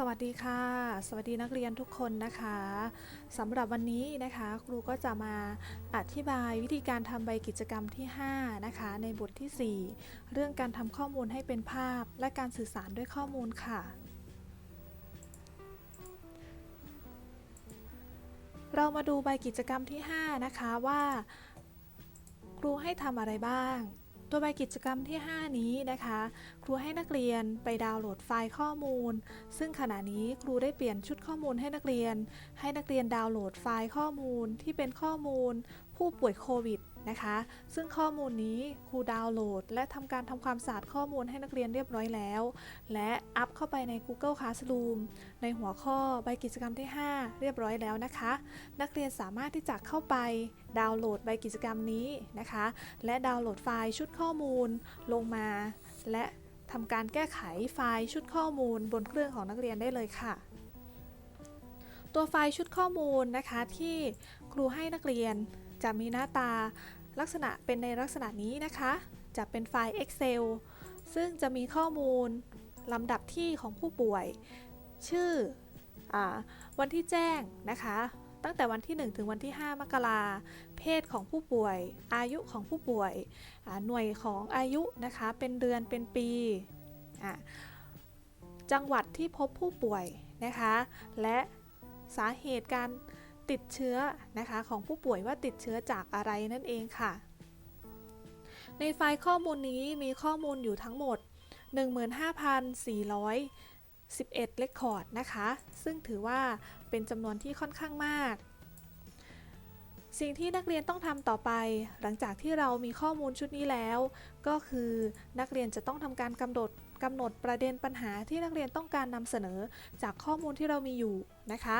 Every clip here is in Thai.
สวัสดีค่ะ สวัสดีนักเรียนทุกคนนะคะสำหรับวันนี้นะคะ ครูก็จะมาอธิบายวิธีการทำใบกิจกรรมที่ 5 นะคะ ในบทที่ 4 เรื่องการทำข้อมูลให้เป็นภาพ และการสื่อสารด้วยข้อมูลค่ะ เรามาดูใบกิจกรรมที่ 5 นะคะว่า ครูให้ทำอะไรบ้าง ตัวใบกิจกรรมที่ 5 นี้นะคะ ครูให้นักเรียนไปดาวน์โหลดไฟล์ข้อมูล ซึ่งขณะนี้ครูได้เปลี่ยนชุดข้อมูลให้นักเรียน ให้นักเรียนดาวน์โหลดไฟล์ข้อมูลที่เป็นข้อมูล ผู้ป่วยโควิด นะคะ ซึ่งข้อมูลนี้ครูดาวน์โหลด และทำการทำความสะอาดข้อมูลให้นักเรียนเรียบร้อยแล้ว และอัพเข้าไปใน Google Classroom ในหัวข้อใบกิจกรรมที่ 5 เรียบร้อยแล้วนะคะ นักเรียนสามารถที่จะเข้าไปดาวน์โหลดใบกิจกรรมนี้นะคะ และดาวน์โหลดไฟล์ชุดข้อมูลลงมา และทำการแก้ไขไฟล์ชุดข้อมูลบนเครื่องของนักเรียนได้เลยค่ะ ตัวไฟล์ชุดข้อมูลนะคะที่ครูให้นักเรียนจะมีหน้าตา ลักษณะเป็นในลักษณะนี้นะคะ จะเป็นไฟล์ Excel ซึ่งจะมีข้อมูลลำดับที่ของผู้ป่วย ชื่ออวันที่แจ้งนะคะ ตั้งแต่วันที่ 1 ถึงวันที่ 5 มกราเพศของผู้ป่วย อายุของผู้ป่วย หน่วยของอายุนะคะ เป็นเดือนเป็นปี จังหวัดที่พบผู้ป่วยนะคะ และสาเหตุการ ติดเชื้อนะคะของผู้ป่วยว่าติดเชื้อจากอะไรนั่นเองค่ะ ในไฟล์ข้อมูลนี้มีข้อมูลอยู่ทั้งหมด 15,411เลคคอร์ดนะคะ ซึ่งถือว่าเป็นจำนวนที่ค่อนข้างมากสิ่งที่นักเรียนต้องทำต่อไป หลังจากที่เรามีข้อมูลชุดนี้แล้ว ก็คือนักเรียนจะต้องทำการกำหนดกำหนดประเด็นปัญหาที่นักเรียนต้องการนำเสนอจากข้อมูลที่เรามีอยู่นะคะ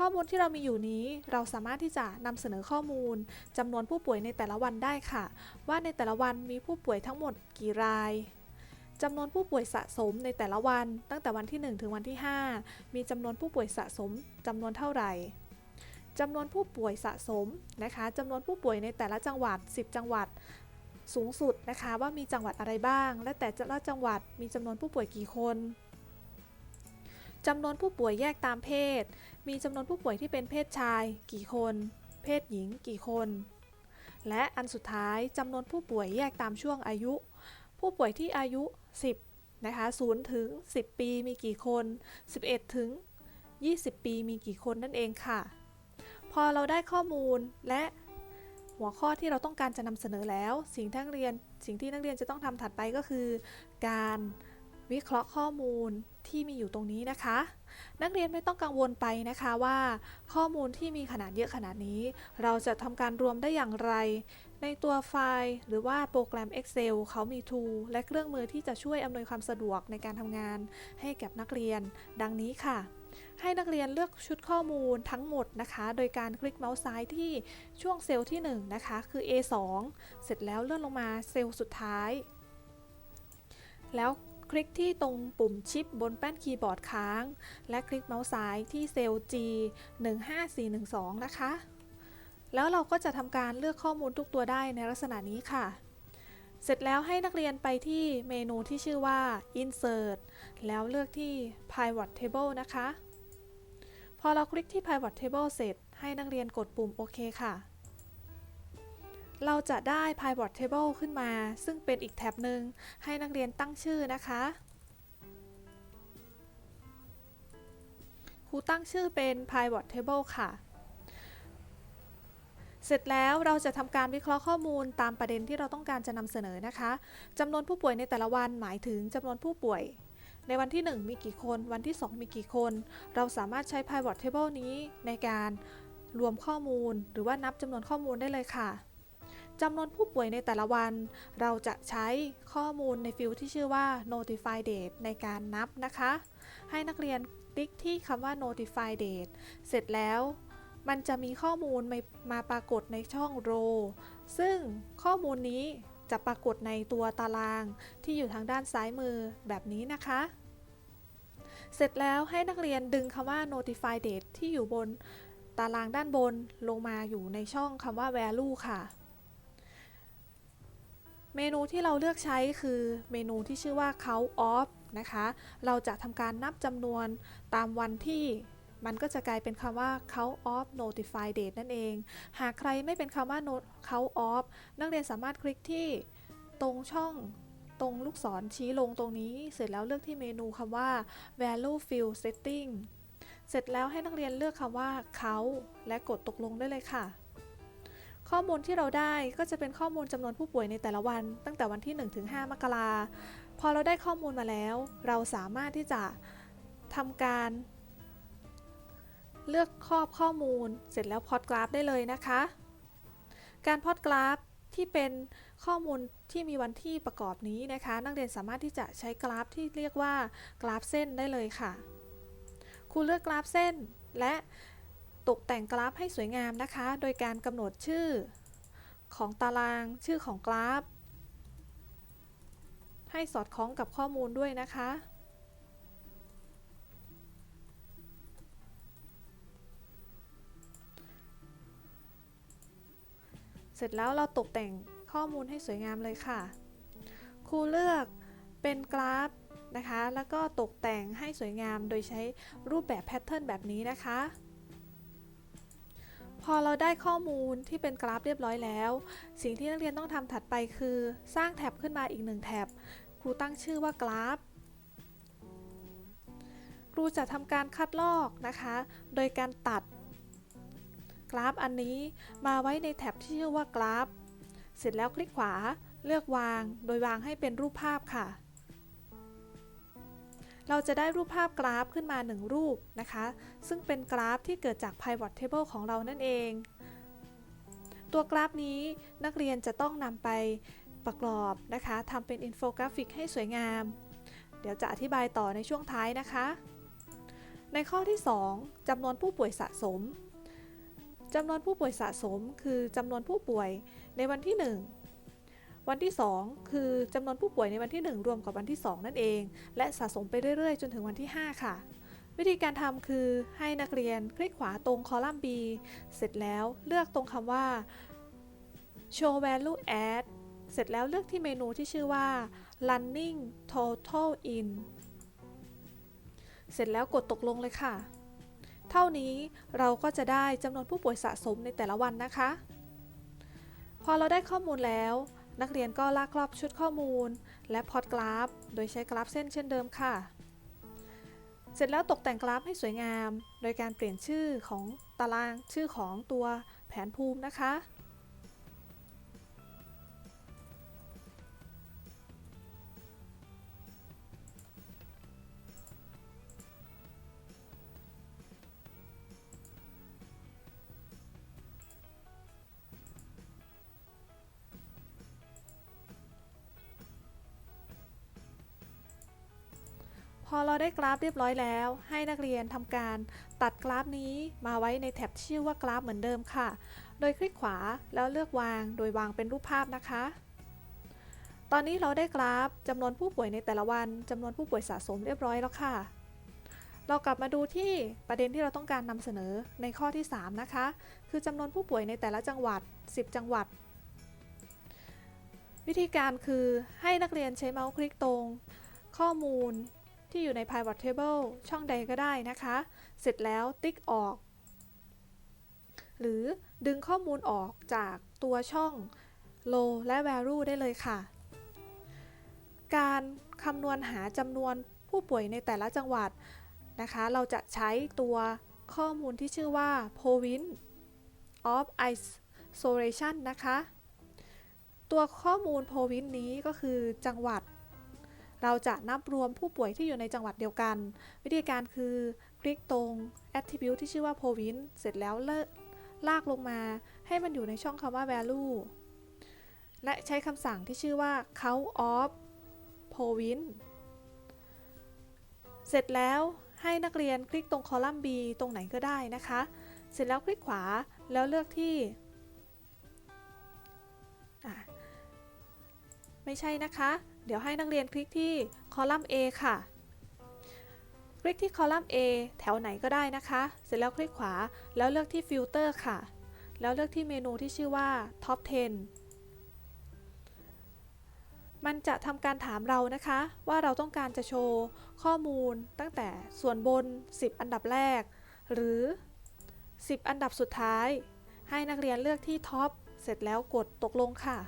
ข้อมูลที่เรามีอยู่นี้ เราสามารถที่จะนำเสนอข้อมูลจำนวนผู้ป่วยในแต่ละวันได้ค่ะ ว่าในแต่ละวันมีผู้ป่วยทั้งหมดกี่รายจำนวนผู้ป่วยสะสมในแต่ละวัน ตั้งแต่วันที่ 1 ถึงวันที่ 5 มีจำนวนผู้ป่วยสะสมจำนวนเท่าไหร่จำนวนผู้ป่วยสะสมนะคะจำนวนผู้ป่วยในแต่ละจังหวัด 10 จังหวัดสูงสุดนะคะว่ามีจังหวัดอะไรบ้าง และแต่ละจังหวัดมีจำนวนผู้ป่วยกี่คน จำนวนผู้ป่วยแยกตามเพศ มีจำนวนผู้ป่วยที่เป็นเพศชาย กี่คน เพศหญิง กี่คน และอันสุดท้ายจำนวนผู้ป่วยแยกตามช่วงอายุ ผู้ป่วยที่อายุ 10นะคะ0ถึง 10 ปีมีกี่คน 11 ถึง 20 ปีมีกี่คนนั่นเองค่ะ พอเราได้ข้อมูลและหัวข้อที่เราต้องการจะนำเสนอแล้ว สิ่งที่นักเรียนสิ่งที่นักเรียนจะต้องทำถัดไปก็คือ การ วิเคราะห์ข้อมูลที่มีอยู่ตรงนี้นะคะ นักเรียนไม่ต้องกังวลไปนะคะว่าข้อมูลที่มีขนาดเยอะขนาดนี้ เราจะทำการรวมได้อย่างไร ในตัวไฟล์ หรือว่าโปรแกรม Excel เขามี tool และเครื่องมือที่จะช่วยอำนวยความสะดวกในการทำงานให้แกับนักเรียน ดังนี้ค่ะ ให้นักเรียนเลือกชุดข้อมูลทั้งหมดนะคะ โดยการคลิกเมาส์ซ้ายที่ช่วงเซลล์ที่1นะคะคือ A2 เสร็จแล้วเลื่อนลงมาเซลล์สุดท้าย แล้ว คลิกที่ตรงปุ่มชิปบนแป้นคีย์บอร์ดค้าง และคลิกเมาส์ซ้ายที่เซลล์ G 15412 นะคะ แล้วเราก็จะทำการเลือกข้อมูลทุกตัวได้ในลักษณะนี้ค่ะ เสร็จแล้วให้นักเรียนไปที่เมนูที่ชื่อว่า Insert แล้วเลือกที่ Pivot Table นะคะ พอเราคลิกที่ Pivot Table เสร็จ ให้นักเรียนกดปุ่มโอเคค่ะ เราจะได้ Pivot Table ขึ้นมา ซึ่งเป็นอีกแท็บหนึ่งให้นักเรียนตั้งชื่อนะคะ ครูตั้งชื่อเป็น Pivot Table ค่ะ เสร็จแล้วเราจะทำการวิเคราะห์ข้อมูลตามประเด็นที่เราต้องการจะนำเสนอนะคะจำนวนผู้ป่วยในแต่ละวันหมายถึงจำนวนผู้ป่วย ในวันที่ 1 มีกี่คน วันที่ 2 มีกี่คน เราสามารถใช้ Pivot Table นี้ในการรวมข้อมูล หรือว่านับจำนวนข้อมูลได้เลยค่ะ จำนวนผู้ป่วยในแต่ละวัน เราจะใช้ข้อมูลในฟิลด์ที่ชื่อว่า notify date ในการนับนะคะ ให้นักเรียนคลิกที่คำว่า notify date เสร็จแล้วมันจะมีข้อมูลมามาปรากฏในช่อง row ซึ่งข้อมูลนี้จะปรากฏในตัวตารางที่อยู่ทางด้านซ้ายมือแบบนี้นะคะ เสร็จแล้วให้นักเรียนดึงคำว่า notify date ที่อยู่บนตารางด้านบนลงมาอยู่ในช่องคำว่า value ค่ะ เมนูที่เราเลือกใช้คือเมนูที่ชื่อว่า count off นะคะ เราจะทำการนับจำนวนตามวันที่มันก็จะกลายเป็นคำว่า count off notify date นั่นเอง หากใครไม่เป็นคำว่า count off นักเรียนสามารถคลิกที่ตรงช่องตรงลูกศรชี้ลงตรงนี้ เสร็จแล้วเลือกที่เมนูคำว่า value field setting เสร็จแล้วให้นักเรียนเลือกคำว่า count และกดตกลงได้เลยค่ะ ข้อมูลที่เราได้ก็จะเป็นข้อมูลจำนวนผู้ป่วยในแต่ละวัน ตั้งแต่วันที่1-5มกราพอเราได้ข้อมูลมาแล้ว เราสามารถที่จะทำการ เลือกครอบข้อมูล เสร็จแล้วพอตกราฟได้เลยนะคะ การพอตกราฟที่เป็นข้อมูลที่มีวันที่ประกอบนี้นะคะ นักเรียนสามารถที่จะใช้กราฟที่เรียกว่ากราฟเส้นได้เลยค่ะครูเลือกกราฟเส้นและ ตกแต่งกราฟให้สวยงามนะคะ โดยการกำหนดชื่อของตารางชื่อของกราฟ ให้สอดคล้องกับข้อมูลด้วยนะคะ เสร็จแล้วเราตกแต่งข้อมูลให้สวยงามเลยค่ะ ครูเลือกเป็นกราฟนะคะ แล้วก็ตกแต่งให้สวยงามโดยใช้รูปแบบแพทเทิร์นแบบนี้นะคะ พอเราได้ข้อมูลที่เป็นกราฟเรียบร้อยแล้ว สิ่งที่นักเรียนต้องทำถัดไปคือ สร้างแท็บขึ้นมาอีกหนึ่งแท็บครูตั้งชื่อว่ากราฟครูจะทำการคัดลอกนะคะ โดยการตัดกราฟอันนี้มาไว้ในแท็บที่ชื่อว่ากราฟ เสร็จแล้วคลิกขวาเลือกวาง โดยวางให้เป็นรูปภาพค่ะ เราจะได้รูปภาพกราฟขึ้นมา 1 รูปนะคะ ซึ่งเป็นกราฟที่เกิดจาก pivot table ของเรานั่นเอง ตัวกราฟนี้นักเรียนจะต้องนำไปประกอบนะคะทำเป็นอินโฟกราฟิกให้สวยงาม เดี๋ยวจะอธิบายต่อในช่วงท้ายนะคะ ในข้อที่ 2จำนวนผู้ป่วยสะสมจำนวนผู้ป่วยสะสม คือจำนวนผู้ป่วยในวันที่ 1 วันที่ 2 คือจำนวนผู้ป่วยในวันที่ 1 รวมกับวันที่ 2 นั่นเอง และสะสมไปเรื่อยๆ จนถึงวันที่ 5 ค่ะ วิธีการทำคือให้นักเรียนคลิกขวาตรงคอลัมน์ B เสร็จแล้วเลือกตรงคำว่า show value add เสร็จแล้วเลือกที่เมนูที่ชื่อว่า running total in เสร็จแล้วกดตกลงเลยค่ะ เท่านี้เราก็จะได้จำนวนผู้ป่วยสะสมในแต่ละวันนะคะ พอเราได้ข้อมูลแล้ว นักเรียนก็ลากครอบชุดข้อมูล และพอดกราฟ โดยใช้กราฟเส้นเช่นเดิมค่ะ เสร็จแล้วตกแต่งกราฟให้สวยงาม โดยการเปลี่ยนชื่อของตารางชื่อของตัวแผนภูมินะคะ อเราได้กราฟเรียบร้อยแล้ว ให้นักเรียนทำการตัดกราฟนี้มาไว้ในแท็บชื่อว่ากราฟเหมือนเดิมค่ะ โดยคลิกขวาแล้วเลือกวาง โดยวางเป็นรูปภาพนะคะ ตอนนี้เราได้กราฟจำนวนผู้ป่วยในแต่ละวันจำนวนผู้ป่วยสะสมเรียบร้อยแล้วค่ะ เรากลับมาดูที่ประเด็นที่เราต้องการนำเสนอในข้อที่ 3 นะคะ คือจำนวนผู้ป่วยในแต่ละจังหวัด 10 จังหวัด วิธีการคือให้นักเรียนใช้เมาส์คลิกตรงข้อมูล ที่อยู่ใน pivot table ช่องใดก็ได้นะคะ เสร็จแล้วติ๊กออก หรือดึงข้อมูลออกจากตัวช่อง low และ value ได้เลยค่ะ การคำนวณหาจำนวนผู้ป่วยในแต่ละจังหวัดนะคะ เราจะใช้ตัวข้อมูลที่ชื่อว่า province of isolation นะคะ ตัวข้อมูล province นี้ก็คือจังหวัด เราจะนับรวมผู้ป่วยที่อยู่ในจังหวัดเดียวกัน วิธีการคือคลิกตรง attribute ที่ชื่อว่า province เสร็จแล้วเลิกลากลงมาให้มันอยู่ในช่องคำว่า value และใช้คำสั่งที่ชื่อว่า count of province เสร็จแล้วให้นักเรียนคลิกตรงคอลัมน์ B ตรงไหนก็ได้นะคะ เสร็จแล้วคลิกขวาแล้วเลือกที่ไม่ใช่นะคะ เดี๋ยวให้นักเรียนคลิกที่คอลัมน์ A ค่ะ คลิกที่คอลัมน์ A แถวไหนก็ได้นะคะ เสร็จแล้วคลิกขวาแล้วเลือกที่ฟิลเตอร์ค่ะ แล้วเลือกที่เมนูที่ชื่อว่า Top 10 มันจะทำการถามเรานะคะ ว่าเราต้องการจะโชว์ข้อมูลตั้งแต่ส่วนบน 10 อันดับแรก หรือ 10 อันดับสุดท้าย ให้นักเรียนเลือกที่ท็อปเสร็จแล้วกดตกลงค่ะ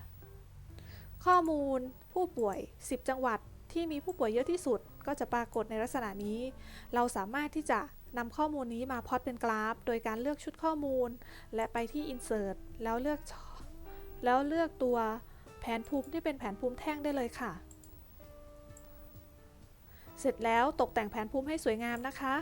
ข้อมูลผู้ป่วย 10 จังหวัดที่มีผู้ป่วยเยอะที่สุดก็จะปรากฏในลักษณะนี้ เราสามารถที่จะนำข้อมูลนี้มาพอตเป็นกราฟ โดยการเลือกชุดข้อมูล และไปที่ Insert แล้วเลือกแล้วเลือกตัวแผนภูมิที่เป็นแผนภูมิแท่งได้เลยค่ะ เสร็จแล้วตกแต่งแผนภูมิให้สวยงามนะคะ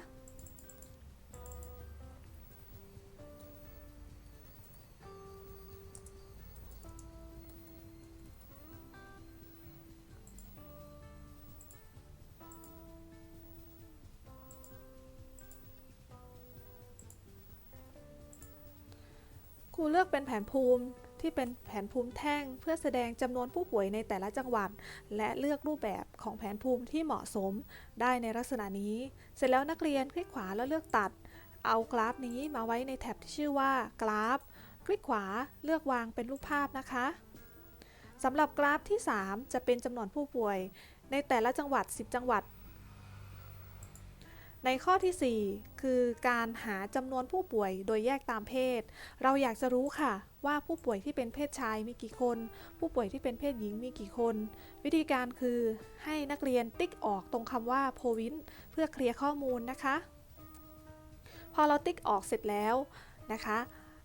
รูเลือกเป็นแผนภูมิที่เป็นแผนภูมิแท่ง เพื่อแสดงจำนวนผู้ป่วยในแต่ละจังหวัด และเลือกรูปแบบของแผนภูมิที่เหมาะสมได้ในลักษณะนี้ เสร็จแล้วนักเรียนคลิกขวาแล้วเลือกตัด เอากราฟนี้มาไว้ในแท็บที่ชื่อว่ากราฟ คลิกขวาเลือกวางเป็นรูปภาพนะคะสำหรับกราฟที่ 3 จะเป็นจำนวนผู้ป่วย ในแต่ละจังหวัด 10 จังหวัด ในข้อที่ 4 คือการหาจำนวนผู้ป่วยโดยแยกตามเพศ เราอยากจะรู้ค่ะว่าผู้ป่วยที่เป็นเพศชายมีกี่คน ผู้ป่วยที่เป็นเพศหญิงมีกี่คน วิธีการคือให้นักเรียนติ๊กออกตรงคำว่า province เพื่อเคลียร์ข้อมูลนะคะ พอเราติ๊กออกเสร็จแล้วนะคะ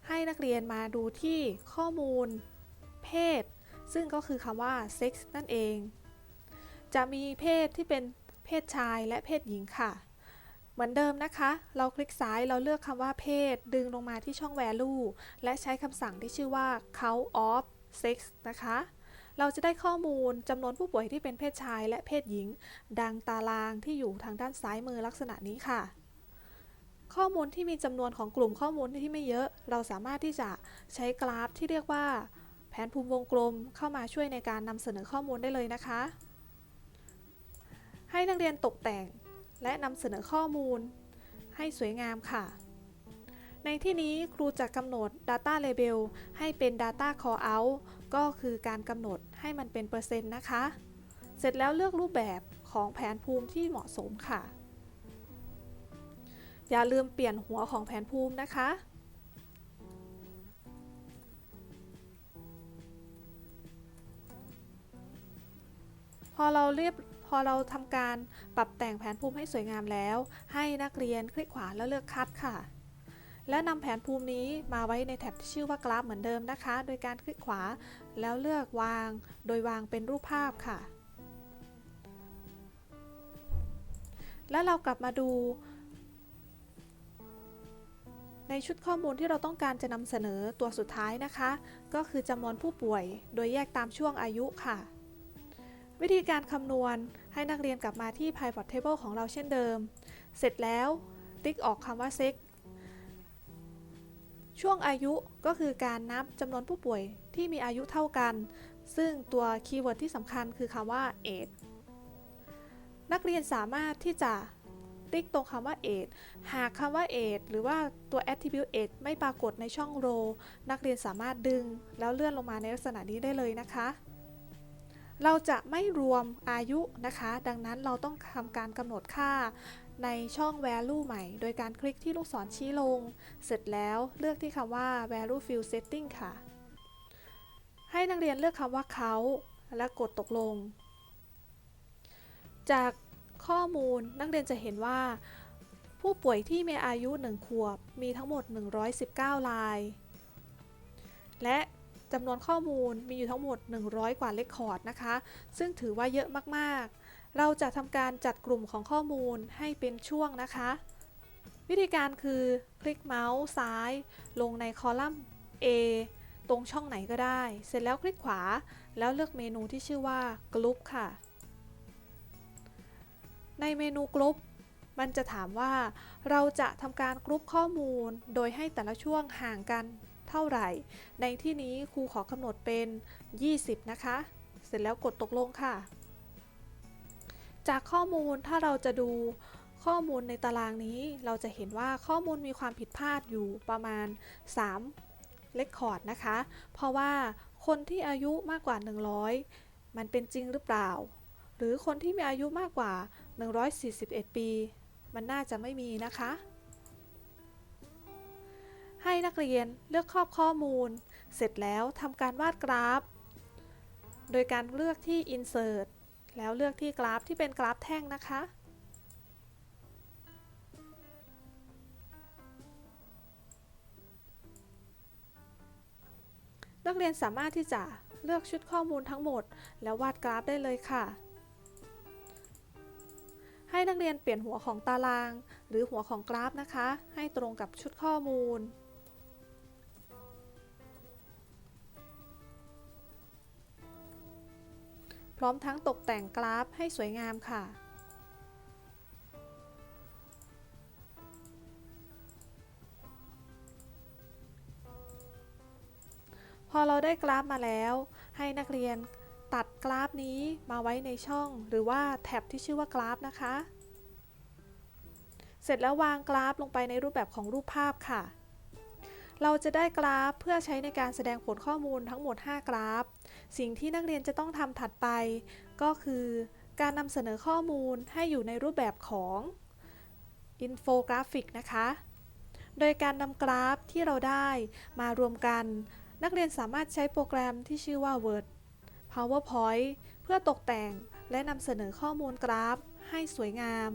ให้นักเรียนมาดูที่ข้อมูล เพศ ซึ่งก็คือคำว่า sex นั่นเอง จะมีเพศที่เป็นเพศชายและเพศหญิงค่ะ เหมือนเดิมนะคะ เราคลิกซ้ายเราเลือกคำว่าเพศ ดึงลงมาที่ช่อง value และใช้คำสั่งที่ชื่อว่า count of sex นะคะ เราจะได้ข้อมูลจำนวนผู้ป่วยที่เป็นเพศชายและเพศหญิง ดังตารางที่อยู่ทางด้านซ้ายมือลักษณะนี้ค่ะ ข้อมูลที่มีจำนวนของกลุ่มข้อมูลที่ไม่เยอะ เราสามารถที่จะใช้กราฟที่เรียกว่า แผนภูมิวงกลมเข้ามาช่วยในการนำเสนอข้อมูลได้เลยนะคะ ให้นักเรียนตกแต่ง และนำเสนอข้อมูล ให้สวยงามค่ะ ในที่นี้ครูจะกำหนด Data Label ให้เป็น Data Call Out ก็คือการกำหนดให้มันเป็นเปอร์เซ็นต์นะคะ เสร็จแล้วเลือกรูปแบบของแผนภูมิที่เหมาะสมค่ะ อย่าลืมเปลี่ยนหัวของแผนภูมินะคะพอเราเรียบ พอเราทำการปรับแต่งแผนภูมิให้สวยงามแล้ว ให้นักเรียนคลิกขวาแล้วเลือกคัดค่ะ และนำแผนภูมินี้มาไว้ในแท็บที่ชื่อว่ากราฟเหมือนเดิมนะคะ โดยการคลิกขวาแล้วเลือกวาง โดยวางเป็นรูปภาพค่ะ และเรากลับมาดูในชุดข้อมูลที่เราต้องการจะนำเสนอตัวสุดท้ายนะคะ ก็คือจำนวนผู้ป่วยโดยแยกตามช่วงอายุค่ะ วิธีการคำนวณให้นักเรียนกลับมาที่ pivot table ของเราเช่นเดิม เสร็จแล้วติ๊กออกคำว่า sex ช่วงอายุก็คือการนับจำนวนผู้ป่วยที่มีอายุเท่ากัน ซึ่งตัวคีย์เวิร์ดที่สำคัญคือคำว่า age นักเรียนสามารถที่จะติ๊กตรงคำว่า age หากคำว่า age หรือว่าตัว attribute age ไม่ปรากฏในช่อง row นักเรียนสามารถดึงแล้วเลื่อนลงมาในลักษณะนี้ได้เลยนะคะ เราจะไม่รวมอายุนะคะ ดังนั้นเราต้องทำการกำหนดค่าในช่อง value ใหม่ โดยการคลิกที่ลูกศรชี้ลง เสร็จแล้วเลือกที่คำว่า value field setting ค่ะ ให้นักเรียนเลือกคำว่าเขาและกดตกลง จากข้อมูลนักเรียนจะเห็นว่า ผู้ป่วยที่มีอายุ 1 ขวบ มีทั้งหมด 119ราย และ จำนวนข้อมูลมีอยู่ทั้งหมด 100 กว่าเลคคอร์ดนะคะ ซึ่งถือว่าเยอะมากๆ เราจะทำการจัดกลุ่มของข้อมูลให้เป็นช่วงนะคะ วิธีการคือคลิกเมาส์ซ้าย ลงในคอลัมน์ A ตรงช่องไหนก็ได้ เสร็จแล้วคลิกขวา แล้วเลือกเมนูที่ชื่อว่า Group ค่ะ ในเมนู Group มันจะถามว่าเราจะทำการกรุ๊ปข้อมูลโดยให้แต่ละช่วงห่างกัน เท่าไหร่ ในที่นี้ครูขอกำหนดเป็น 20 นะคะ เสร็จแล้วกดตกลงค่ะ จากข้อมูลถ้าเราจะดูข้อมูลในตารางนี้เราจะเห็นว่าข้อมูลมีความผิดพลาดอยู่ประมาณ 3 เลคคอร์ดนะคะ เพราะว่าคนที่อายุมากกว่า 100 มันเป็นจริงหรือเปล่า หรือคนที่มีอายุมากกว่า 141 ปี มันน่าจะไม่มีนะคะ ให้นักเรียนเลือกครอบข้อมูล เสร็จแล้วทำการวาดกราฟ โดยการเลือกที่ insert แล้วเลือกที่กราฟที่เป็นกราฟแท่งนะคะ นักเรียนสามารถที่จะเลือกชุดข้อมูลทั้งหมด แล้ววาดกราฟได้เลยค่ะ ให้นักเรียนเปลี่ยนหัวของตาราง หรือหัวของกราฟนะคะ ให้ตรงกับชุดข้อมูล พร้อมทั้งตกแต่งกราฟให้สวยงามค่ะ พอเราได้กราฟมาแล้ว ให้นักเรียนตัดกราฟนี้มาไว้ในช่อง หรือว่าแท็บที่ชื่อว่ากราฟนะคะ เสร็จแล้ววางกราฟลงไปในรูปแบบของรูปภาพค่ะ เราจะได้กราฟเพื่อใช้ในการแสดงผลข้อมูลทั้งหมด 5 กราฟ สิ่งที่นักเรียนจะต้องทำถัดไป ก็คือการนำเสนอข้อมูลให้อยู่ในรูปแบบของอินโฟกราฟิกนะคะ โดยการนำกราฟที่เราได้มารวมกัน นักเรียนสามารถใช้โปรแกรมที่ชื่อว่า Word PowerPoint เพื่อตกแต่งและนำเสนอข้อมูลกราฟให้สวยงาม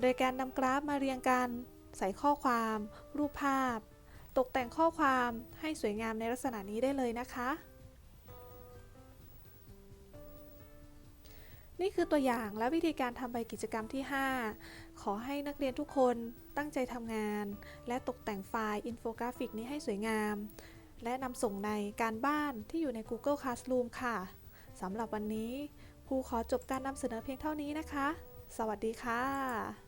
โดยการนำกราฟมาเรียงกัน ใส่ข้อความ รูปภาพ ตกแต่งข้อความให้สวยงามในลักษณะนี้ได้เลยนะคะ นี่คือตัวอย่างและวิธีการทำใบกิจกรรมที่ 5 ขอให้นักเรียนทุกคนตั้งใจทำงาน และตกแต่งไฟล์อินโฟกราฟิกนี้ให้สวยงาม และนำส่งในการบ้านที่อยู่ใน Google Classroom ค่ะสำหรับวันนี้ครูขอจบการนำเสนอเพียงเท่านี้นะคะ สวัสดีค่ะ